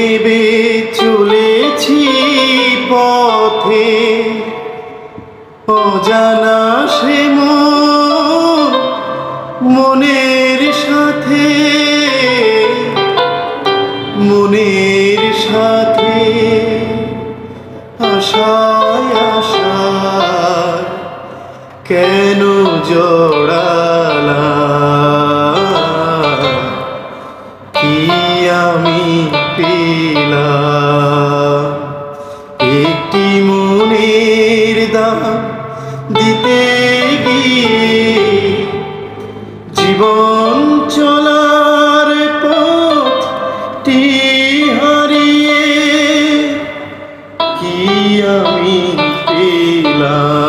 ভেবে চলেছি পথে। অজানা সে মনের সাথে। মনের সাথে আশায় আশায় কেন জড়ালা কি আমি দিতে গিয়ে জীবন চলার পথটি হারিয়ে কি আমি পেলাম?